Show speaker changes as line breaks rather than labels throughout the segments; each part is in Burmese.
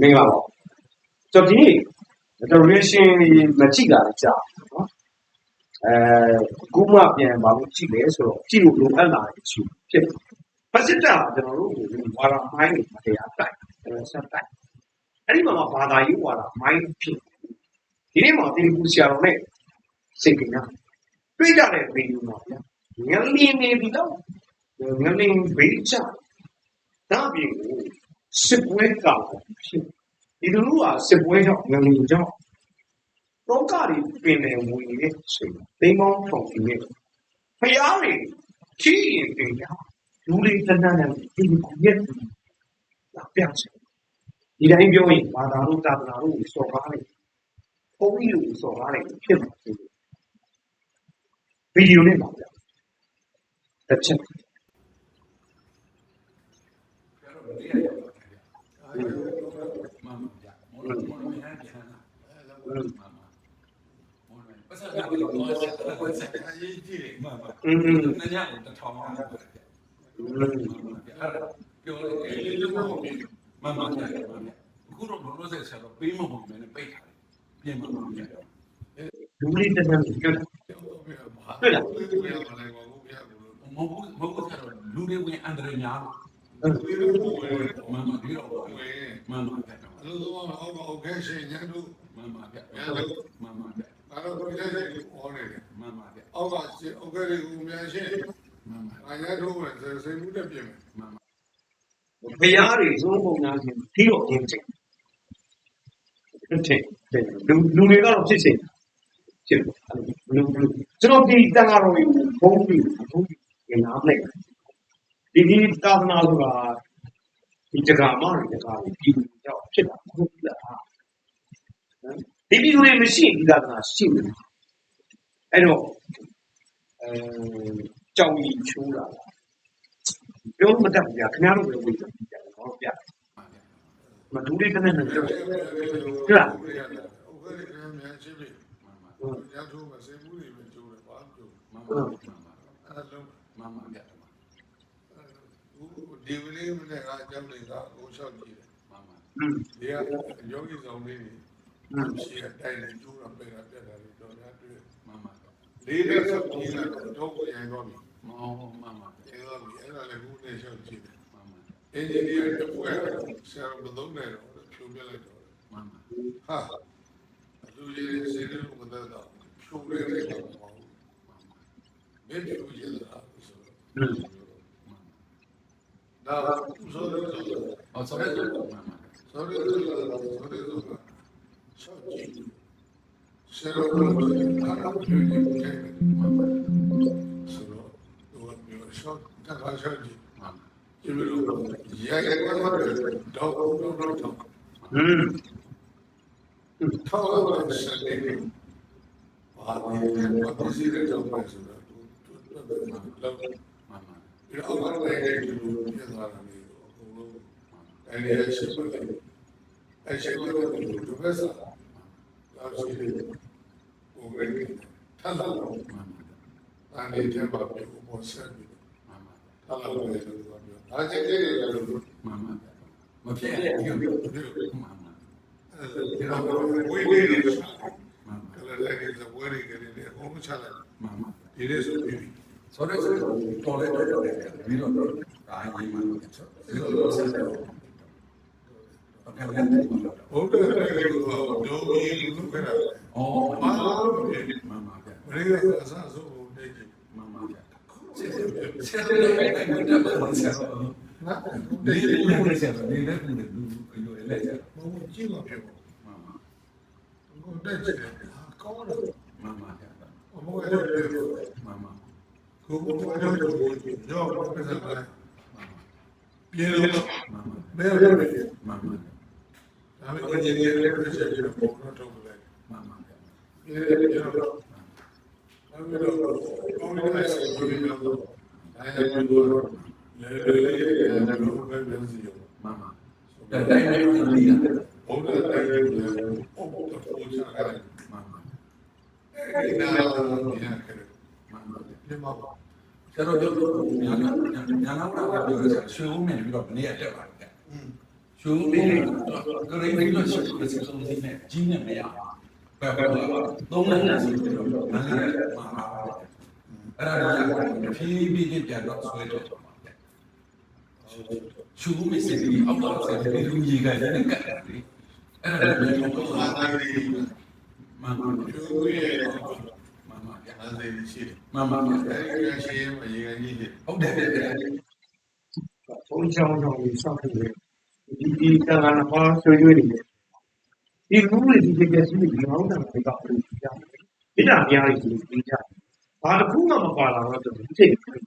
မင်္ဂလာပါကျွန်တော်ဒီနေ့ duration မကြည့်တာလည်းကြာတယ်နော်အဲခုမှပြန်ပါလို့ကြည့်လဲဆိုတော့ကြည့်လို့လိုအပ်လာတဲ့အချိန်ဖြစ်တယ်ဖက်စစ်တာကကျွန်တော်တို့ကိုဝါဒမိုင်းတွေမတရားတိုက်အဲဆက်တိုက်အဲ့ဒီမှာမှဘာသာရေးဝါဒမိုင်းဖြစ်ဒီနေ့မှာတင်ကူဆရာတော်နဲ့စိတ်ကညာတွေ့ကြတဲ့ဗီဒီယိုမှာဗျာငလင်းနေပြီတော့ငလင်းဘေးချဒါပြင်ကို စစ်ပွဲကောက်ဖြစ်ဒီလိုလူကစစ်ပွဲကြောင့်ငလင်းကြောင့်တော့ကတွေပင်နေဝင်နေတဲ့ချိန်သိမ်းမောင်းထုံပြီးနေဖျားတွေချီးရင်တင်ကြလူတွေတန်းတန်းနဲ့ဒီကိုရက်လာပြောင်းချက်ဒီတိုင်းပြောရင်ဘာသာတို့တာသနာတို့ကိုစော်ကားနေဘုန်းကြီးတို့ကိုစော်ကားနေဖြစ်မှာဖြစ်တယ်ဗီဒီယိုနဲ့ပါဗျာတစ်ချက်
Mama. Mama. အခုတော့လောလောဆယ်ဆရာတော့ပေးမဟုတ်ဘူးလည်းပိတ်ထားတယ်ပြင်မှာမဟုတ်ဘူးဒူ
လီတန်းတန်းကျွတ်ဟု
တ်လားမဟုတ်ဘူးမဟုတ်ဘူးဆရာတော့လူတွေဝင်အန္တရာယ်များလို့ မှန်ပါဒီတော့မှန်ပါဗျာ
အလိုတော့အောက်အောက်ခဲရှင်ညတို့
မှန်ပါဗျာမှန်ပါဗျာ
ဒါတော့ကိုယ်ရဲ့ဟောနေတယ်
မှန်ပါဗျာ
အောက်ကအောက်ခဲတွေကိုမြန်ရှင်း
မှန်ပါ
အညာတို့ဝင်စိတ်မှုတက်ပြင်မယ်
မှန်ပါ
ဘုရားတွေသုံးပုံများခြင်းဒီတော့ခြင်းချက်တဲ့တဲ့လူလူတွေကတော့ဖြစ်စေဖြစ်လူလူကျွန်တော်ဒီတန်ဃာတော်ကြီးဘုန်းကြီးဘုန်းကြီးငါးလိုက် ဒီဒီသာသနာဆိုတာဒီတက္ကမတွေတက္ကတွေဒီလိုကြောက်ဖြစ်တာမဟုတ်ဘူးလားဒီဒီတွေမရှိဒီသာသနာရှိတယ်အဲ့တော့အဲကြောင်ကြီးချိုးတာပြောမတတ်ဘူးဗျာခင်ဗျားတို့ပြောပြီးတော့ပြတယ်ဟောဗျာမဒူးလေးတစ်နဲ့နဲ့ပြောတယ်
အောက်ခဲတွေကမြန်ရှင်းပြီညတို့မစိတ်မှုတွေပဲကျိုးတယ်ဘာကျိုး
မှန်ပါမှန်ပါ
အဲ့လုံး
မှန်ပါဗျာ
ဒီဝလေးမနဲ့ကအကြောင်းတွေကကိုလျှောက်ကြည့်တယ်
မှန်ပါ
อืม
ဒီကယောဂီဆောင်လေးတွေရှိရတိုင်းနဲ့ကျိုးတာပဲတာပြတ်တာတွေတော့များတွေ့
မှန်ပါ
လေးတဲ့ဆက်ပြီးတော့ကိုရိုင်းတော့ပြီ
မောမှန်ပါ
အဲတော့အဲ့ဒါလည်းခုနေလျှောက်ကြည့်တယ်
မှန်ပါ
အင်ဂျင်နီယာတစ်ဖွဲ့ဆရာမသုံးနိုင်တော့ဖြိုးပြလိုက်တော့
မှန်ပါ
ဟာလူကြီးစေရုံမသက်တော့ဖြိုးပြလိုက်တော့မဟုတ်ဘူးမင်းဖြိုးရတာဆိုတော့
だそれぞれ。あ、
それぞれ。それぞれ、それぞれ。そっち。セロブル
で70人
で、その、しょだしょっちゅう。
自分
の、いやいや、これまで、どう
もど
うも。うん。トーマスで、あの、私でどうもする。 ဆိုတော့သူသူလောက်
မှန်ပါ
ဒီအောက်ကလည်းဒီလိုပြသွားတာမျိုးအကုန်လုံးအဲဒီအရှိတ်တယ်အရှိတ်တယ်ဒီဘက်စားလောက်ရှိတယ်ဟိုပဲထပ်လို့
မှန်ပါ
အန်ဒီတဲ့ပါပြပေါ်ဆက်ပြီး
မှန်ပါ
ထပ်လို့လည်းလို့ပြောဒါချက်ချက်တွေလည်းလို့
မှန်ပါမဖြစ်ရဘူးမှန်ပါ
ဒီတော့ဝေးဝေးနေတယ်
မှန်ပါ
ကလည်းလည်းဒီဝေးနေကြတယ်အုံးချလိုက်
မှန်ပါ
ဒီလိုဆိုပြီး
ဆိုတော့တော်လေတော်တယ်ပြီးတော့ဒါရေးမှလို့ဆိုတော့ဆက်တယ်အဖေလည်းတယ်
ဟုတ်တယ်တော့ဒုံကြီးလူခဲ့တာ
အော်
ဘာ
မှန်
လို့
ပါ
လဲ
မှန်ပါဗျာ
ဘယ်လိုအစားဆိုနေကြည့်
မှန်ပါဗျာဆက်တယ်လည်းလည်းမတတ်ပါဘူးဆက်တော့
နော်
ဒီလိုမျိုးဆက်တော့ဒီလည်းဒီလိုအလိုလည်းဆက်
ဘုံကြည့်မှာဖြစ်ပါ
မှန်ပါ
ဘုံတက်ကြည့်တယ်ကောင်းတယ်
မှန်ပါဗျာ
ဘုံရဲ့
မှန် ပါ
ကိုဘုံရဲ့တော့ရောပစ္စည်းပဲပြေလို့
မှန်ပါ
ဘယ်လိုလဲ
မှန်ပါ
ဒါပေမဲ့ဒီနေ့လည်းပစ္စည်းတွေပုံတော့ထုတ်လိုက်
မှန်ပါဗျာ
ပြေရောတော့နောက်ပြီးတော့ကောင်းတဲ့ဆက်ပြီးတော့ဒါလည်းပြောတော့လေလေလေတော့ပဲပြန်စီရော
မှန်ပါဒါတိုင်းတိုင်းပြီးတာ
ဘုံတဲ့တိုင်းလည်းပုံတော့ပုံချရတယ်
မှန်ပါ
အဲ့ဒီနားပြန်ခဲ့တယ်
မှန်ပါဗျာ
ဒီမှာပါ
ဆရာတော်တို့ညာညာနာဝရကပြောလို့ရွှေဦးမြင်ပြီးတော့မနေ့ကတက်ပါတယ်ဗျာ
อืม
ရွကျိုးလေးတော့ဂရိတ်ပြီးတော့ရှိတဲ့စစုံစီနဲ့ကြီးနဲ့မရဘယ်တော့သုံးနဲ့ဆိုတော့မလေးမှာပါအဲ့ဒါကြီးဖြည်းဖြည်းချင်းပြန်တော့ဆွဲတော့ရှုမစစ်ဒီအောက်တော့ဆက်ပြီးလူကြီးကလည်းကတ်တယ်လေအဲ့ဒါလည်းဘယ်လို
အာသာရီ
မှန်ပါ
ကျိုးရဲ့
မှန်ပါဗျာ
အာသာရီရှိတယ်
မှန်ပါဗျာ
အဲဒီကရှိရင်မရေကန်ကြီးတယ်
ဟုတ်တယ်ဗျာ
ဘုန်းကြီးကျောင်းတော်ကြီးစောင့်နေတယ်ဒီဒီတန်ခါနှစ်ပါးဆွေးနွေးနေတယ်ဒီလူတွေဒီကြက်စီးဒီဟောင်းတန်တွေကဘယ်လိုကြည့်ကြလဲဒါအများကြီးပြီးကြတယ်ဘာတစ်ခုမှမပါလာတော့ဒီစိတ်ကို
အဲ့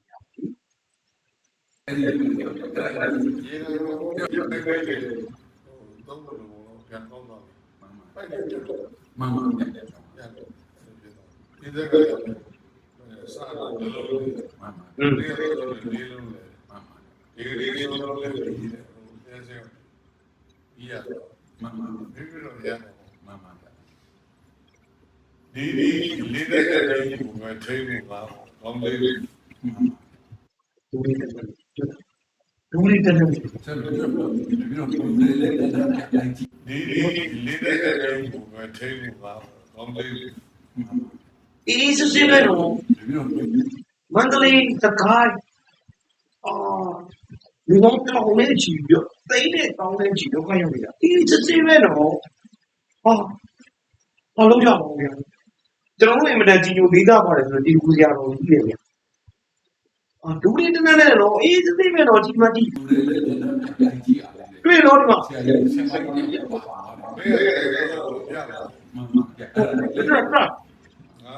ဒီအဲ့ဒီ
ရေကန်ကိုပြတ်ခဲ့တယ်သုံးလို့ပြန်ကောင်းတော့ပိုက်တယ်ပြတ်တော့
မှန်ပါဗျာ
ပြန်တော့ ဒီတဲ့ကစားတော့လို့
မှန်ပါ
อืม
ဒီလိုလေးလုံးလေ
မှန်ပါ
ဒီလေးလေးလုံးလေးပြီးတယ်ဆင်းဆင်းပြီးရတော့
မှန်ပါ
ဒီလိုရတော့
မှန်ပါဗျာ
ဒီဒီလေးတဲ့တဲ့ဒီကိုထိနေပါကောင်းလေး
ဒူရီတက်တယ်ဒူရီတက်တယ်
ဆက်လို့ပြီးတော့ပြီးတော့လေးလေးတက်တာလိုက်ကြည့်
ဒီဒီလေးတဲ့တဲ့ဒီကိုထိနေပါကောင်းလေး
အေးစစ်စစ်ပဲတော့
ပြီးတော့
မန္တလေးစကိုင်းအာဒီကောင်တောင်းနေချီပြတိတ်နဲ့တောင်းနေချီဒုက္ခရောက်နေတာအေးစစ်စစ်ပဲတော့ဟာဘာလို့ကြောက်အောင်လဲကျွန်တော်တို့အင်မတန်ကြီးညိုသေးတာပါတယ်ဆိုတော့ဒီကူစရာတော်ကြီးတယ်ဗျအာဒူရီတက်တယ်တော့အေးစစ်စစ်ပဲတော့ဒီမကြီး
လေးလေးတက်တာလိုက်ကြည့်ရတယ်
တွေ့တော့ဒီမှာ
ဆရာကြီးဆရာကြီးပြပါပါ
ဘယ်ရရ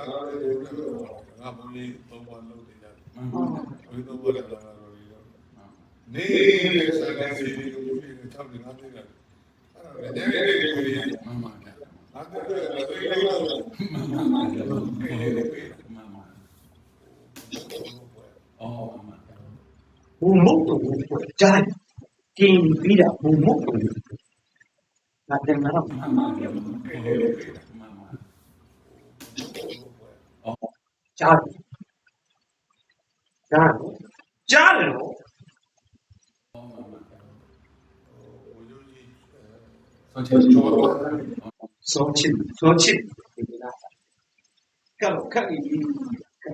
တော့ပြလာ
မှန်ပါဗျာအဲ့ဒါလေး
ပြပြ
ငါလည်းငါဘုန်းကြီးသုံးပါလို့နေတယ်
မှန်ပါဗျာ
ဘယ်တော့ဘယ်လာလာလို့နေနေစားနေစီကိုပြီးတော့နေငါသိတယ်အဲ့ဒါလည်းနေနေနေနေ
မှန်ပါဗျာ
ငါသိတယ်သိတယ်လို့
မှန်ပါဗျာမှန်ပါအော်မှန်ပါ
ဘုံမုတ်တော်ကိုကြားကျင်းပြီးတာဘုံမုတ်တော်ကိုငါတင်တော့
မှန်ပါဗျာမှန်ပါမှန်ပါအော်
ကြားတယ်ကြားတယ်ကြားတယ်နော်
အော်မှန်ပါ
ဘုရားကြီး
ဆောချေကျော်တော့
စောချစ်စောချစ်ဒီလားကတော့ခက်ကြီးခ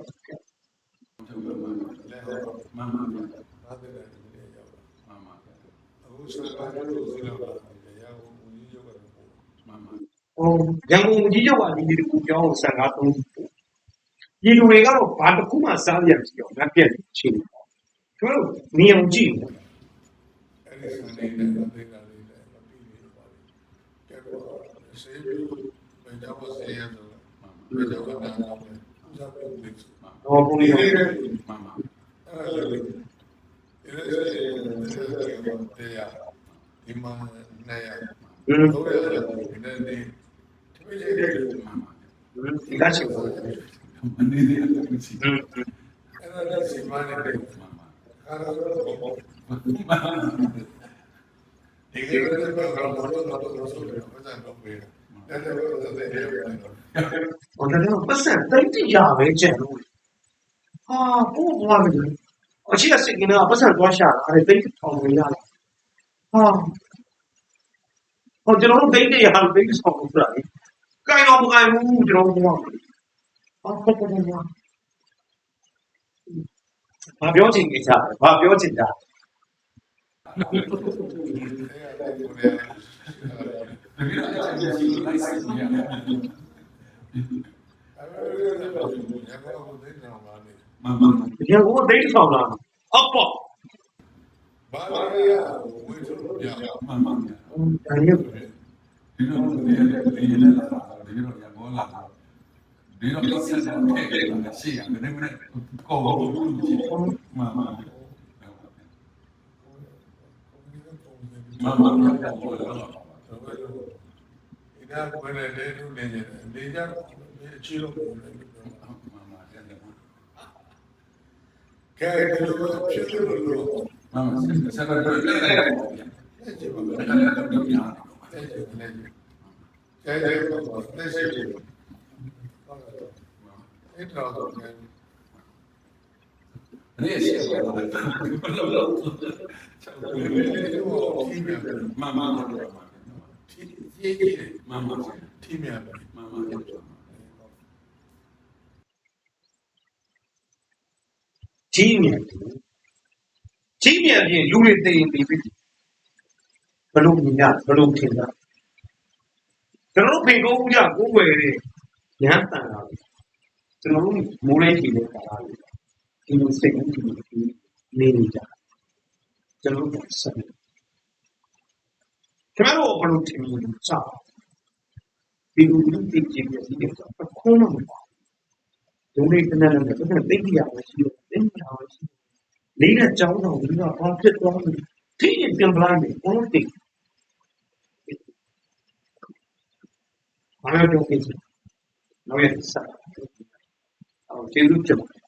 က်ခက်
လည်းဟော
မှန်ပါဗျာ
ငါသိတယ်ဒီရောက်
မှန်ပါဗျာ
အခုစားပါလို့စီလောက်လာတယ်ရအောင်ဘုန်းကြီးရောက်တယ်ပေါ့
မှန်ပါ
ဟိုရန်ကုန်ကြီးရောက်ကဒီဒီကူကြောင်းကို15 3ဒီလူတွေကတော့ဘာတစ်ခုမှစားရမရှိတော့ငါပြက်ချင်တယ်သူတို့နေအောင်ကြည့်
အဲ့ဒီစနေနဲ့သိတာလေးလည်းမပြီးဘူးပါကဲတော့ဆေးပြီးဘယ်တော့ဆေးရတော့ဘယ်တော့နာတော့ဇာတ်ပြီး
ဟောဘုန်း
ဒီ
ကြီး
နေ့
မှန်ပါ
အဲ့ဒါလေဒီရဒီမှာနေရ
ဟင်း
တော့ရတယ်ဒီနေ့ဒီတပည့်လေး
မှန်ပါ
ဒီကချင်ပါ
မနေသေးဘူးစီ
ဟင်း
အဲ့ဒါလည်းစီမံနေတယ်
မှန်ပါ
အဲ့ဒါတော့
မှန်ပါ
ဒီကိစ္စကတော့ဘာလို့လဲတော့ဆိုတော့ဘာသာတော့ပဲအဲ့ဒါတော့တဲ့တယ်
ဟောတယ်ပတ်စံတိတ်တရပဲကျန်လို့ဟာဘိုးဘွားမယ်အချိကစိတ်ကင်းတော့ပတ်စံသွားရှာတာအဲ့တိတ်ထောင်ဝင်ရလာဟာဟောကျွန်တော်တို့တိတ်တရလို့တိတ်ဆောင်လို့ဆိုတာလေကိုင်တော့မကိုင်ဘူးကျွန်တော်ဘွားဟာဟုတ်ဟုတ်ဟုတ်ဘာပြောချင်ကြလဲဘာပြောချင်တာ
တကယ်တော့အဲ့ဒီလိုက်စီနေရတယ်မှန်ပါ
ဒီကောတိတ်ဆောင်လာအပေါ့
ဘာလဲရဝေထုရ
မှန်ပါဗျာ
ဒါရုပ်
ဒီလို လေလေလေလာဒီလိုရမောလာဒီလိုလက်ဆက်တဲ့တဲ့ရှိရတယ် ridotta sempre sì, sempre covo, mamma mia. Mamma mia, Mamma mia, 8,000 နေ့ရှိပါတော့
ဘယ်လိုလု
ပ်မ
မ
မမတီး
ကြီးမ
မမ
တီး
မြ
န်
မမမ
တီးမြန်တီးမြန်ပြင်လူတွေတည်ရင်ပြီးပြီဘလို့မြင်ရဘလို့ထင်တာကျွန်တော်ဖေကုန်းဦးကြကိုယ်ွယ်တဲ့ညံတန်တာ ကျွန်တော်တို့မိုးလေးကြီးတဲ့ကာလာလေဒီလိုစိတ်ကူးဒီလိုနေနေကြကျွန်တော်တို့ဆက်နေကျွန်တော်တို့ဘလို့ထင်လို့စဒီလိုလူတွေကြည့်ရစီတဲ့ပခုံးမှာဒုံလေးတနက်နဲ့တစ်ခါသိကြရမရှိဘူးသိကြရမရှိလေးနဲ့ကြောင်းတော့ဒီကဘာဖြစ်သွားလဲထိရင်ပြန်ပလာနေဘုံတိဘာလို့တော့ကိစ္စနောက်ရဆက်အောင်ကျေးဇူးတ င်ပါတယ်